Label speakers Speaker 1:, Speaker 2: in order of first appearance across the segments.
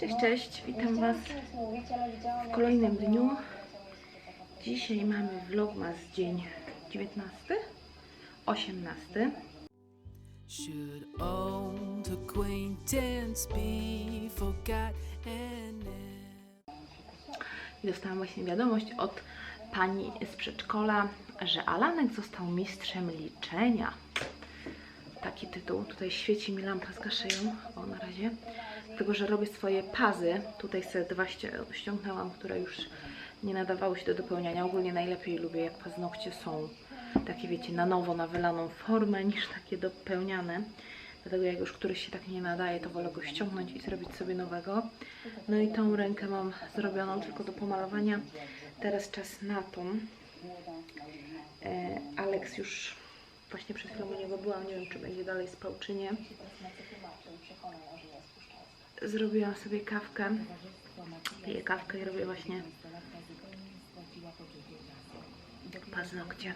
Speaker 1: Cześć, cześć, witam Was w kolejnym dniu. Dzisiaj mamy vlogmas dzień 19, 18.
Speaker 2: Should old acquaintance be forgot and?
Speaker 1: I dostałam właśnie wiadomość od pani z przedszkola, że Alanek został mistrzem liczenia. Taki tytuł. Tutaj świeci mi lampa z gaszeją. O, na razie. Dlatego, że robię swoje pazy. Tutaj sobie dwa ści- ściągnęłam, które już nie nadawały się do dopełniania. Ogólnie najlepiej lubię, jak paznokcie są takie, wiecie, na nowo, na wylaną formę, niż takie dopełniane. Dlatego jak już któryś się tak nie nadaje, to wolę go ściągnąć i zrobić sobie nowego. No i tą rękę mam zrobioną tylko do pomalowania. Teraz czas na tą. E, Alex już właśnie przed chwilą u niego byłam, nie wiem czy będzie dalej spał czy nie. Zrobiłam sobie kawkę. Piję kawkę i robię właśnie paznokcie.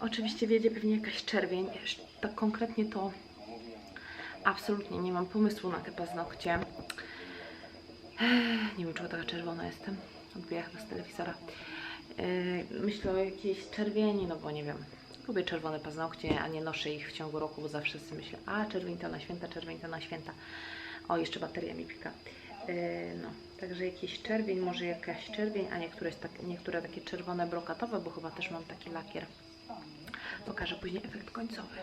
Speaker 1: Oczywiście wiedzie pewnie jakaś czerwień. Tak konkretnie to absolutnie nie mam pomysłu na te paznokcie. Nie wiem, czego taka czerwona jestem. Odbija chyba z telewizora. Yy, Myślę o jakiejś czerwieni, no bo nie wiem. Lubię czerwone paznokcie, a nie noszę ich w ciągu roku, bo zawsze sobie myślę, a czerwień to na święta, czerwień to na święta. O, jeszcze bateria mi pika. Yy, No, także jakiś czerwień, może jakaś czerwień, a niektóre, tak, niektóre takie czerwone brokatowe, bo chyba też mam taki lakier. Pokażę później efekt końcowy.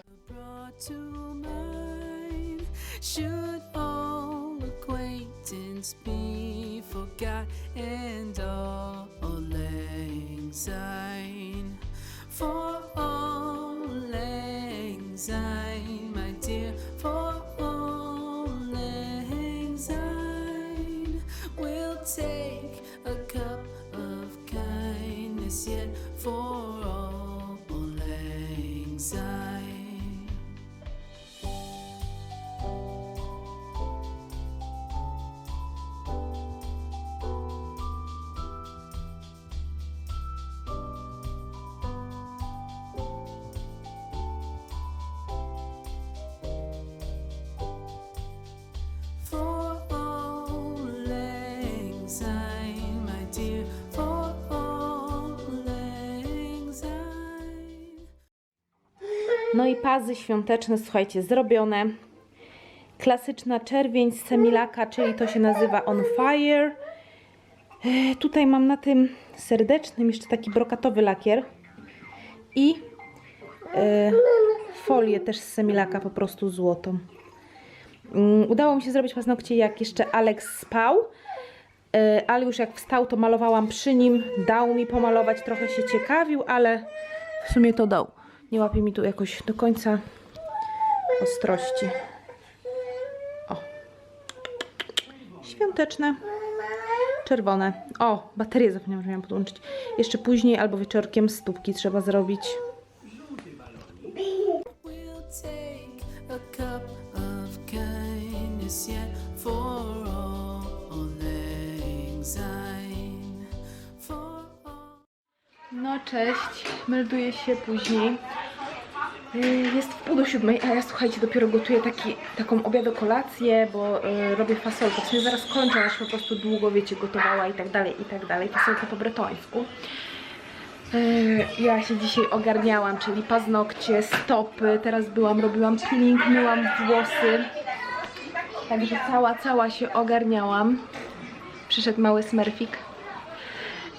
Speaker 2: Acquaintance be forgot and all lang syne? For all lang syne, my dear, for all lang syne, we'll take a cup of kindness yet
Speaker 1: No i pazy świąteczne, słuchajcie, zrobione. Klasyczna czerwień z semilaka, czyli to się nazywa On Fire. E, Tutaj mam na tym serdecznym jeszcze taki brokatowy lakier. I e, folię też z semilaka, po prostu złotą. Mm, Udało mi się zrobić paznokcie jak jeszcze Alex spał. E, Ale już jak wstał, to malowałam przy nim. Dał mi pomalować, trochę się ciekawił, ale w sumie to dał. Nie łapie mi tu jakoś do końca ostrości. O. Świąteczne. Czerwone. O, baterię zapomniałam, że miałam podłączyć. Jeszcze później albo wieczorkiem stópki trzeba zrobić. No cześć, melduję się później. Yy, Jest pół do siódmej, a ja słuchajcie, dopiero gotuję taki, taką obiadokolację, bo yy, robię fasolkę. W sumie zaraz kończę, się po prostu długo, wiecie, gotowała i tak dalej, i tak dalej. Fasolkę po bretońsku. Yy, Ja się dzisiaj ogarniałam, czyli paznokcie, stopy, teraz byłam, robiłam peeling, myłam włosy. Także cała, cała się ogarniałam. Przyszedł mały smerfik.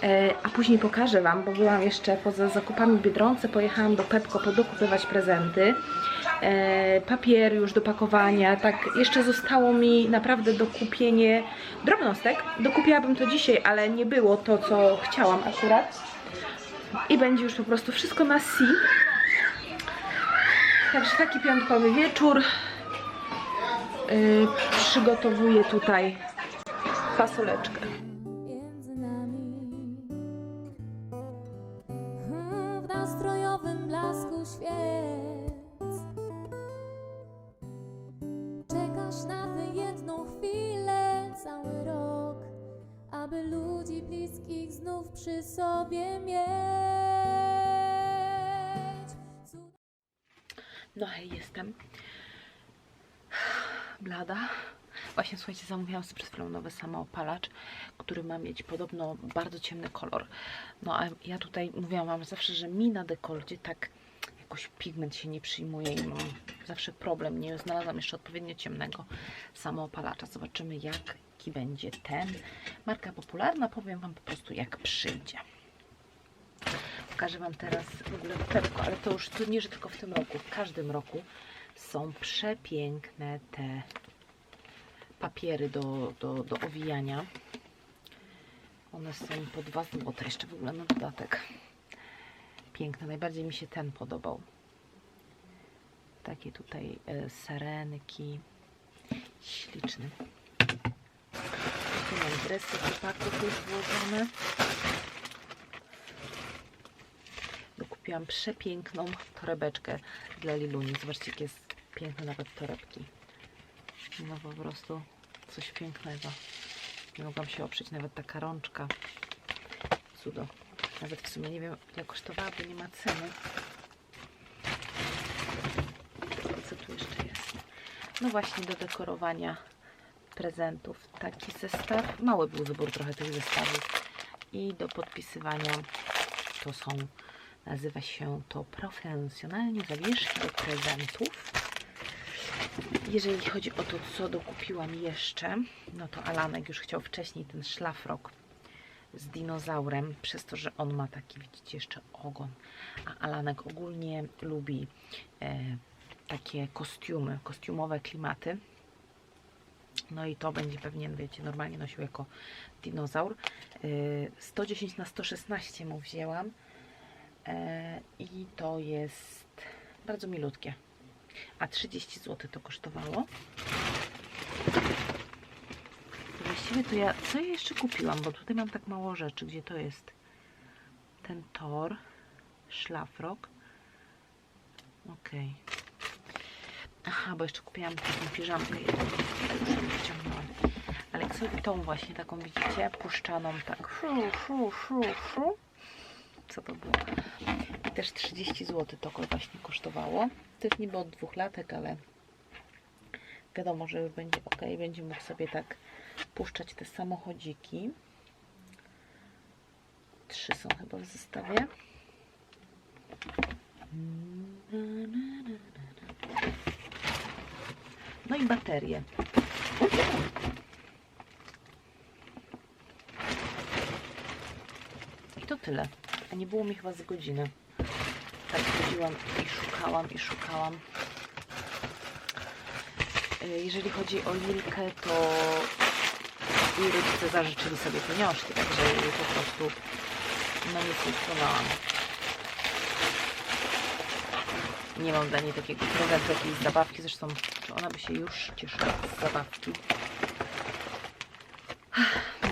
Speaker 1: E, A później pokażę Wam, bo byłam jeszcze poza zakupami w Biedronce, pojechałam do Pepko podokupywać prezenty. E, Papier już do pakowania, tak jeszcze zostało mi naprawdę do kupienie drobnostek. Dokupiłabym to dzisiaj, ale nie było to, co chciałam akurat. I będzie już po prostu wszystko na si. Także taki piątkowy wieczór. Yy, przygotowuję tutaj fasoleczkę.
Speaker 3: Czekasz na tę jedną chwilę cały rok, aby ludzi bliskich znów przy sobie mieć.
Speaker 1: No hej, jestem. Blada. Właśnie słuchajcie, zamówiłam sobie przed chwilą nowy samoopalacz, który ma mieć podobno bardzo ciemny kolor. No a ja tutaj mówiłam wam zawsze, że mi na dekolcie tak jakoś pigment się nie przyjmuje i mam zawsze problem. Nie znalazłam jeszcze odpowiednio ciemnego samoopalacza. Zobaczymy jaki będzie ten. Marka popularna, powiem wam po prostu jak przyjdzie. Pokażę Wam teraz w ogóle lusterko, ale to już to nie, że tylko w tym roku. W każdym roku są przepiękne te papiery do, do, do owijania. One są po 2 zł jeszcze w ogóle na dodatek. Piękne. Najbardziej mi się ten podobał. Takie tutaj e, sarenki. Śliczny. Tu mam dresy chłopaków już włożone. Kupiłam przepiękną torebeczkę dla Liluni. Zobaczcie, jakie jest piękne nawet torebki. No po prostu coś pięknego. Nie mogłam się oprzeć, nawet taka rączka. Cudo. Nawet w sumie nie wiem, ile kosztowała, bo nie ma ceny. Co tu jeszcze jest? No właśnie do dekorowania prezentów. Taki zestaw. Mały był wybór trochę tych zestawów. I do podpisywania to są Nazywa się to profesjonalnie zawieszki do prezentów. Jeżeli chodzi o to, co dokupiłam jeszcze, no to Alanek już chciał wcześniej ten szlafrok z dinozaurem, przez to, że on ma taki, widzicie, jeszcze ogon. A Alanek ogólnie lubi e, takie kostiumy, kostiumowe klimaty. No i to będzie pewnie, wiecie, normalnie nosił jako dinozaur. E, 110 na 116 mu wzięłam. E, I to jest bardzo milutkie. A 30 zł to kosztowało. Właściwie to ja, co ja jeszcze kupiłam, bo tutaj mam tak mało rzeczy. Gdzie to jest? Ten tor, szlafrok. Okej. Aha, bo jeszcze kupiłam taką piżamkę jedną, ale już. Aleksowi tą właśnie taką, widzicie, puszczaną tak. Szu, szu, szu, szu co to było. I też 30 zł to właśnie kosztowało. To jest niby od dwóch latek, ale wiadomo, że już będzie ok. Będzie mógł sobie tak puszczać te samochodziki. Trzy są chyba w zestawie. No i baterie. I to tyle. A nie było mi chyba z godziny. Tak chodziłam i szukałam i szukałam. E, Jeżeli chodzi o Lilkę, to jej rodzice zażyczyli sobie pieniążki, także jej po prostu no nic nie sprzedałam. Nie mam dla niej takiego prezentu, jakiejś zabawki, zresztą ona by się już cieszyła z zabawki.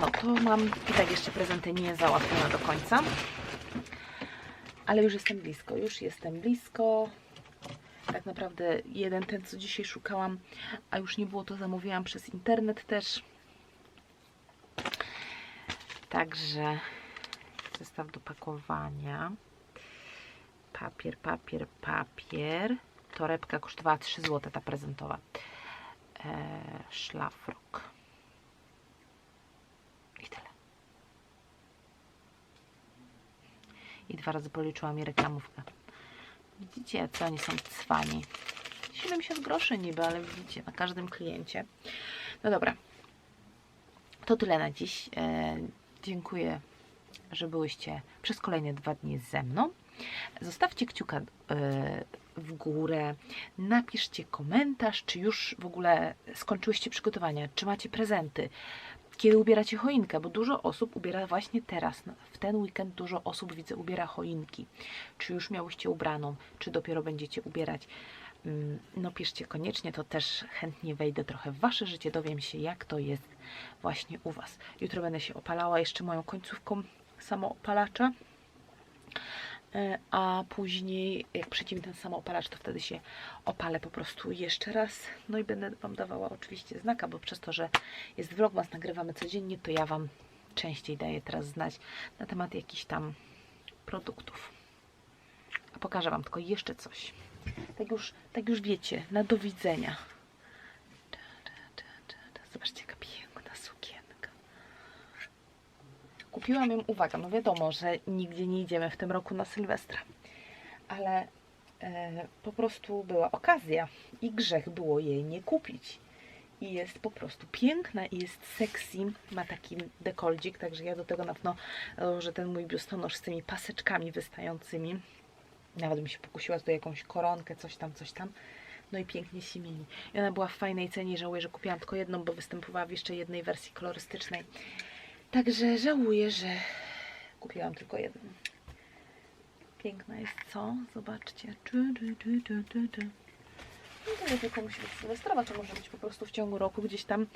Speaker 1: No to mam i tak jeszcze prezenty nie załatwione do końca. Ale już jestem blisko, już jestem blisko. Tak naprawdę jeden ten, co dzisiaj szukałam, a już nie było, to zamówiłam przez internet też. Także zestaw do pakowania. Papier, papier, papier. Torebka kosztowała 3 zł, ta prezentowa. Eee, szlafrok. I tyle. I dwa razy policzyłam jej reklamówkę. Widzicie, jacy oni są cwani. 70 groszy niby, ale widzicie, na każdym kliencie. No dobra. To tyle na dziś. E, dziękuję, że byłyście przez kolejne dwa dni ze mną. Zostawcie kciuka e, w górę, napiszcie komentarz, czy już w ogóle skończyłyście przygotowania, czy macie prezenty, kiedy ubieracie choinkę, bo dużo osób ubiera właśnie teraz, no, w ten weekend dużo osób widzę ubiera choinki. Czy już miałyście ubraną, czy dopiero będziecie ubierać. Mm, No piszcie koniecznie, to też chętnie wejdę trochę w Wasze życie, dowiem się jak to jest właśnie u Was. Jutro będę się opalała jeszcze moją końcówką samoopalacza. E, a później jak przyjdzie mi ten samoopalacz, to wtedy się opalę po prostu jeszcze raz. No i będę Wam dawała oczywiście znaka, bo przez to, że jest vlogmas, nagrywamy codziennie, to ja Wam częściej daję teraz znać na temat jakichś tam produktów. A pokażę Wam tylko jeszcze coś. Tak już, tak już wiecie, na do widzenia. Zobaczcie, Kupiłam ją, uwaga, no wiadomo, że nigdzie nie idziemy w tym roku na Sylwestra, ale e, po prostu była okazja i grzech było jej nie kupić. I jest po prostu piękna i jest sexy, ma taki dekoldzik, także ja do tego na pewno że ten mój biustonosz z tymi paseczkami wystającymi. Nawet bym się pokusiła tu jakąś koronkę, coś tam, coś tam. No i pięknie się mieni. I ona była w fajnej cenie. Żałuję, że kupiłam tylko jedną, bo występowała w jeszcze jednej wersji kolorystycznej. Także żałuję, że kupiłam tylko jedną. Piękna jest, co? Zobaczcie. Tu. No to nie tylko musi być sylwestrowa, to może być po prostu w ciągu roku gdzieś tam,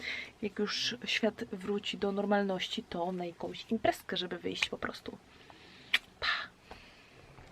Speaker 1: jak już świat wróci do normalności, to na jakąś imprezkę, żeby wyjść po prostu.